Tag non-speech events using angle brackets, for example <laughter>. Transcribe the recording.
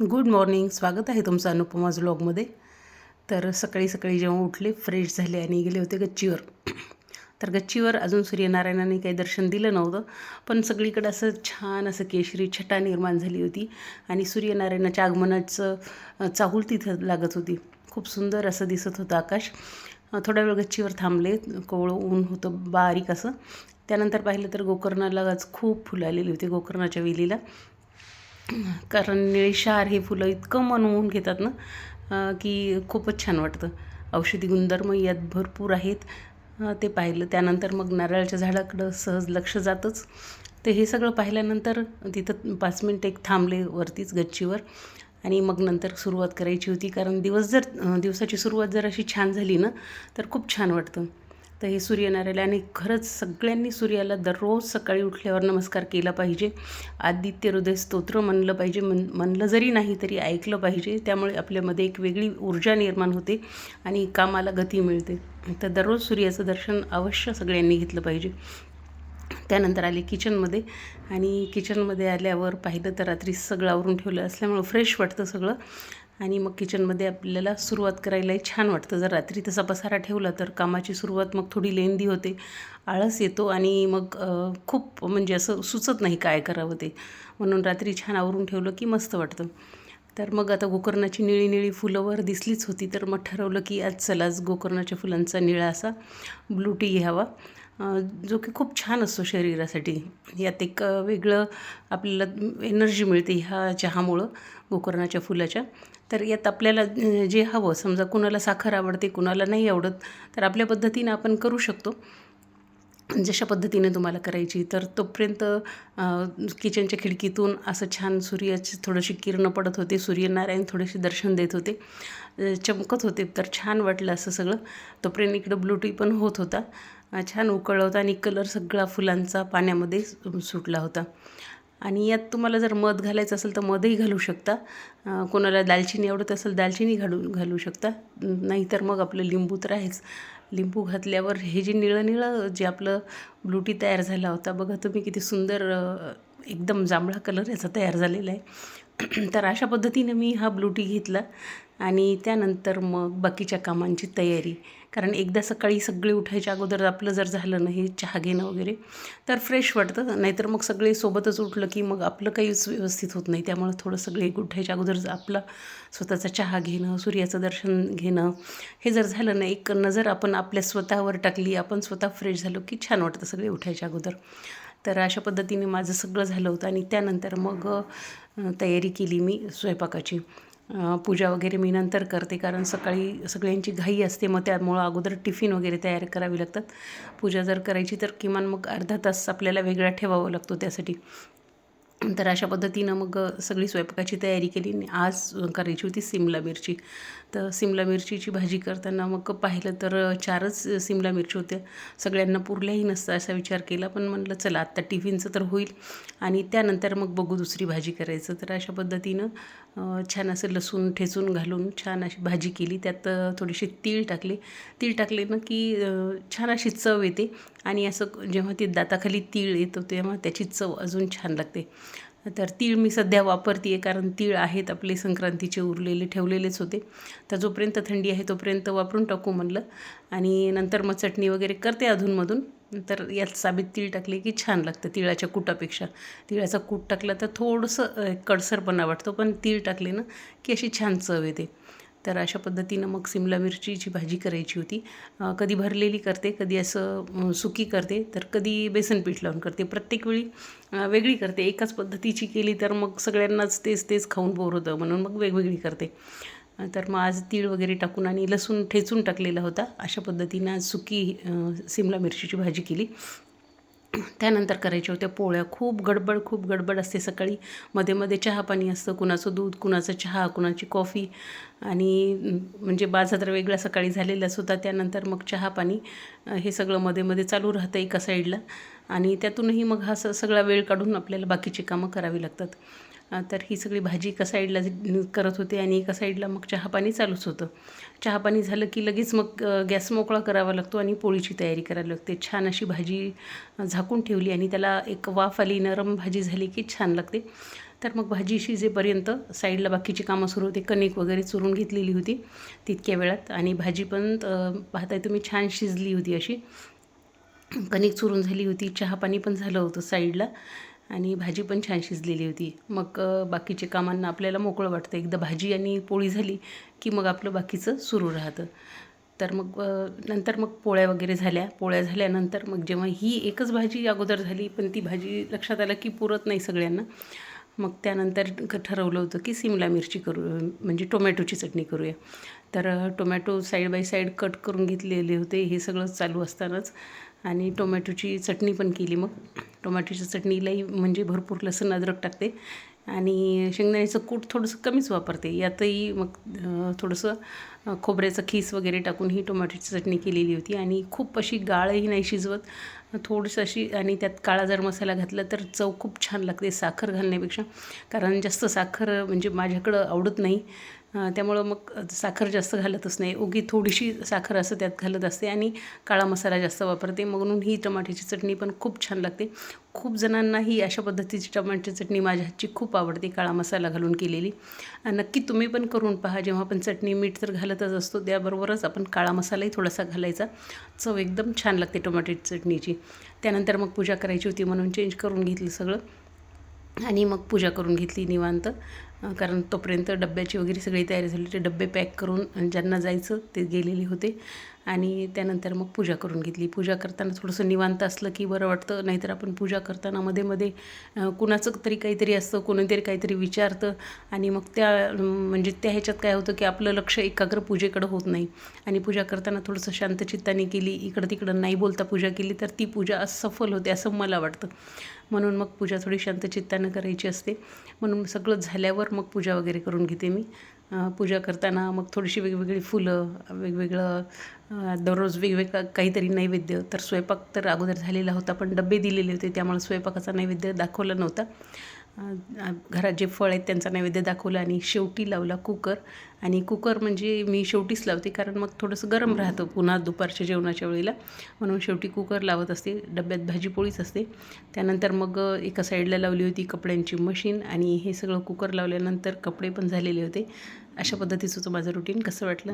Good morning स्वागत आहे तुमचं अनुपमाज व्लॉगमध्ये तर सकाळी सकाळी जेव्हा उठले फ्रेश झाले आणि गेले होते गच्चीवर. तर गच्चीवर अजून सूर्यनारायणाने काही दर्शन दिलं नव्हतं पण सगळीकडं असं छान असं केशरी छटा निर्माण झाली होती आणि सूर्यनारायणाच्या आगमनाचं चाहूल तिथं लागत होती. खूप सुंदर असं दिसत होतं आकाश. थोडा वेळ गच्चीवर थांबले कोवळं ऊन होतं बारीक असं. त्यानंतर पाहिलं तर गोकर्णाला आज खूप फुलं आलेली होती गोकर्णाच्या वेलीला. कारण निळशार हे फुलं इतकं मनवून घेतात ना की खूपच छान वाटतं. औषधी गुणधर्म यात भरपूर आहेत. ते पाहिलं त्यानंतर मग नारळाच्या झाडाकडं सहज लक्ष जातंच. ते हे सगळं पाहिल्यानंतर तिथं पाच मिनिट एक थांबले वरतीच गच्चीवर आणि मग नंतर सुरुवात करायची होती. कारण दिवस जर दिवसाची सुरुवात जर अशी छान झाली ना तर खूप छान वाटतं. तर हे सूर्यनारायण आणि खरंच सगळ्यांनी सूर्याला दररोज सकाळी उठल्यावर नमस्कार केला पाहिजे. आदित्य हृदय स्तोत्र म्हणलं पाहिजे. म्हण म्हणलं जरी नाही तरी ऐकलं पाहिजे. त्यामुळे आपल्यामध्ये एक वेगळी ऊर्जा निर्माण होते आणि कामाला गती मिळते. तर दररोज सूर्याचं दर्शन अवश्य सगळ्यांनी घेतलं पाहिजे. त्यानंतर आले किचनमध्ये आणि किचनमध्ये आल्यावर पाहिलं तर रात्री सगळं आवरून ठेवलं असल्यामुळं फ्रेश वाटतं सगळं. आणि मग किचनमध्ये आपल्याला सुरुवात करायलाही छान वाटतं. जर रात्री तसा पसारा ठेवला तर कामाची सुरुवात मग थोडी लेंदी होते आळस येतो आणि मग खूप म्हणजे असं सुचत नाही काय करावं ते. म्हणून रात्री छान आवरून ठेवलं की मस्त वाटतं. तर मग आता गोकर्णाची निळी निळी फुलं वर दिसलीच होती तर मग ठरवलं की आज चला आज गोकर्णाच्या फुलांचा निळा असा ब्लू टी घ्यावा. जो की खूप छान असतो शरीरासाठी. यात एक वेगळं आपल्याला एनर्जी मिळते ह्या चहामुळं गोकर्णाच्या फुलाच्या. तर यात आपल्याला जे हवं समजा कुणाला साखर आवडते कुणाला नाही आवडत तर आपल्या पद्धतीनं आपण करू शकतो. जशा पद्धतीने तुम्हाला करायची तर तोपर्यंत किचनच्या खिडकीतून असं छान सूर्याची थोडीशी किरणं पडत होते सूर्यनारायण थोडेसे दर्शन देत होते चमकत होते तर छान वाटलं असं सगळं. तोपर्यंत इकडं ब्लूटी पण होत होता. छान उकळला होता आणि कलर सगळा फुलांचा पाण्यामध्ये सु- सुटला होता. आणि यात तुम्हाला जर मध घालायचं असेल तर मधही घालू शकता. कोणाला दालचिनी आवडत असेल दालचिनी घालू घालू शकता. नाहीतर मग आपलं लिंबू तर आहेच. लिंबू घातल्यावर हे जे निळं निळं जे आपलं ब्लूटी तयार झाला होता बघा तुम्ही किती सुंदर एकदम जांभळा कलर याचा तयार झालेला आहे. <clears throat> तर अशा पद्धतीने मी हा ब्लूटी घेतला आणि त्यानंतर मग बाकीच्या कामांची तयारी. कारण एकदा सकाळी सगळे उठायच्या अगोदर आपलं जर झालं नाही चहा घेणं वगैरे तर फ्रेश वाटतं. नाहीतर मग सगळे सोबतच उठलं की मग आपलं काहीच व्यवस्थित होत नाही. त्यामुळं थोडं सगळे एक उठायच्या अगोदर आपला स्वतःचा चहा घेणं सूर्याचं दर्शन घेणं हे जर झालं ना एक नजर आपण आपल्या स्वतःवर टाकली आपण स्वतः फ्रेश झालो की छान वाटतं सगळे उठायच्या अगोदर. तर अशा पद्धतीने माझं सगळं झालं होतं आणि त्यानंतर मग तयारी केली मी स्वयंपाकाची. पूजा वगैरे मी नंतर करते कारण सकाळी सगळ्यांची घाई असते मग त्यामुळं अगोदर टिफिन वगैरे तयार करावी लागतात. पूजा जर करायची तर किमान मग अर्धा तास आपल्याला वेगळा ठेवावा लागतो त्यासाठी. तर अशा पद्धतीनं मग सगळी स्वयंपाकाची तयारी केली आणि आज करायची होती सिमला मिरची. तर सिमला मिरचीची भाजी करताना मग पाहिलं तर चारच सिमला मिरची होत्या. सगळ्यांना पुरल्याही नसतं असा विचार केला पण म्हणलं चला आत्ता टिफिनचं तर होईल. आणि त्यानंतर मग बघू दुसरी भाजी करायचं. तर अशा पद्धतीनं छान असं लसूण ठेचून घालून छान अशी भाजी केली. त्यात थोडीशी तीळ टाकले. तीळ टाकले ना की छान अशी चव येते. आणि असं जेव्हा ती दाताखाली तीळ येतो तेव्हा त्याची चव अजून छान लागते. तर तीळ मी सध्या वापरते आहे कारण तीळ आहेत आपले संक्रांतीचे उरलेले ठेवलेलेच होते. तर जोपर्यंत थंडी आहे तोपर्यंत वापरून टाकू म्हणलं. आणि नंतर मग चटणी वगैरे करते अधूनमधून. तर यात साबीत तीळ टाकले की छान लागतं तिळाच्या कुटापेक्षा. तिळाचा कूट टाकला तर थोडंसं कडसरपणा वाटतो पण तीळ टाकले ना की अशी छान चव येते. तर अशा पद्धतीनं मग सिमला मिरचीची भाजी करायची होती कधी भरलेली करते कधी असं सुकी करते तर कधी बेसन पीठ लावून करते. प्रत्येक वेळी वेगळी करते. एकाच पद्धतीची केली तर मग सगळ्यांनाच तेच तेच खाऊन बोर होतं म्हणून मग वेगवेगळी करते. तर मग आज तीळ वगैरे टाकून आणि लसूण ठेचून टाकलेला होता. अशा पद्धतीनं आज सुकी सिमला मिरचीची भाजी केली. त्यानंतर करायच्या होत्या पोळ्या. खूप गडबड खूप गडबड असते सकाळी. मध्ये मध्ये चहा पाणी असतं. कुणाचं दूध कुणाचं चहा कुणाची कॉफी. आणि म्हणजे बाजार तर वेगळा सकाळी झालेलाच होता त्यानंतर मग चहा पाणी हे सगळं मध्ये मध्ये चालू राहतं एका साईडला आणि त्यातूनही मग हा स सगळा वेळ काढून आपल्याला बाकीची कामं करावी लागतात. तर ही सगळी भाजी एका साईडला करत होते आणि एका साईडला मग चहा पाणी चालूच होतं. चहापाणी झालं की लगेच मग गॅस मोकळा करावा लागतो आणि पोळीची तयारी करावी लागते. छान अशी भाजी झाकून ठेवली आणि त्याला एक वाफ आली नरम भाजी झाली की छान लागते. तर मग भाजी शिजेपर्यंत साईडला बाकीची कामं सुरू होते. कणिक वगैरे चुरून घेतलेली होती तितक्या वेळात आणि भाजी पण पाहताय तुम्ही छान शिजली होती अशी. कणिक चुरून झाली होती चहा पाणी पण झालं होतं साईडला. आणि भाजी पण छान शिजलेली होती. मग बाकीचे कामांना आपल्याला मोकळं वाटतं. एकदा भाजी आणि पोळी झाली की मग आपलं बाकीचं सुरू राहतं. तर मग नंतर मग पोळ्या वगैरे झाल्या. पोळ्या झाल्यानंतर मग जेव्हा ही एकच भाजी अगोदर झाली पण ती भाजी लक्षात आलं की पुरत नाही सगळ्यांना मग त्यानंतर ठरवलं होतं की सिमला मिरची करू म्हणजे टोमॅटोची चटणी करूया. तर tomato side by side cut करून घेतलेले होते. हे सगळं चालू असतानाच आणि टोमॅटोची चटणी पण केली मग. टोमॅटोच्या चटणीलाही म्हणजे भरपूर लसूण अद्रक टाकते. आणि शेंगदाण्याचं कूट थोडंसं कमीच वापरते. यातही मग थोडंसं खोबऱ्याचं खीस वगैरे टाकून ही टोमॅटोची चटणी केलेली होती. आणि खूप अशी गाळही नाही शिजवत. थोडंसं अशी आणि त्यात काळा जर मसाला घातला तर चव खूप छान लागते साखर घालण्यापेक्षा. कारण जास्त साखर म्हणजे माझ्याकडं आवडत नाही. त्यामुळं मग साखर जास्त घालतच नाही. उगी थोडीशी साखर असं त्यात घालत असते आणि काळा मसाला जास्त वापरते. म्हणून ही टमाट्याची चटणी पण खूप छान लागते. खूप जणांना ही अशा पद्धतीची टमाट्याची चटणी माझ्या हातची खूप आवडते काळा मसाला घालून केलेली. नक्की तुम्ही पण करून पहा. जेव्हा आपण चटणी मीठ तर घालतच असतो त्याबरोबरच आपण काळा मसालाही थोडासा घालायचा. चव एकदम छान लागते टोमॅटोची चटणीची. त्यानंतर मग पूजा करायची होती म्हणून चेंज करून घेतलं सगळं. आणि मग पूजा करून घेतली निवांत. कारण तोपर्यंत डब्याची वगैरे सगळी तयारी झाली. ते डब्बे पॅक करून ज्यांना जायचं ते गेलेले होते. आणि त्यानंतर मग पूजा करून घेतली. पूजा करताना थोडंसं निवांत असलं की बरं वाटतं. नाहीतर आपण पूजा करताना मध्ये मध्ये कुणाचं तरी काहीतरी असतं कोणीतरी काहीतरी विचारतं. आणि मग त्या म्हणजे त्या ह्याच्यात काय होतं की आपलं लक्ष एकाग्र पूजेकडं होत नाही. आणि पूजा करताना थोडंसं शांतचित्ताने केली. इकडं तिकडं नाही बोलता पूजा केली तर ती पूजा सफल होते असं मला वाटतं. म्हणून मग पूजा थोडी शांतचित्तानं करायची असते. म्हणून सगळं झाल्यावर मग पूजा वगैरे करून घेते मी. पूजा करताना मग थोडीशी वेगवेगळी फुलं वेगवेगळं दररोज वेगवेगळं काहीतरी नैवेद्य. तर स्वयंपाक तर अगोदर झालेला होता पण डबे दिलेले होते त्यामुळे स्वयंपाकाचा नैवेद्य दाखवला नव्हता. घरात जे फळ आहेत त्यांचा नैवेद्य दाखवला आणि शेवटी लावला कुकर. आणि कुकर म्हणजे मी शेवटीच लावते कारण मग थोडंसं गरम राहतं पुन्हा दुपारच्या जेवणाच्या वेळेला. म्हणून शेवटी कुकर लावत असते डब्यात भाजीपोळीच असते. त्यानंतर मग एका साईडला लावली होती कपड्यांची मशीन आणि हे सगळं कुकर लावल्यानंतर कपडे पण झालेले होते. अशा पद्धतीचं होतं माझं रुटीन कसं वाटलं?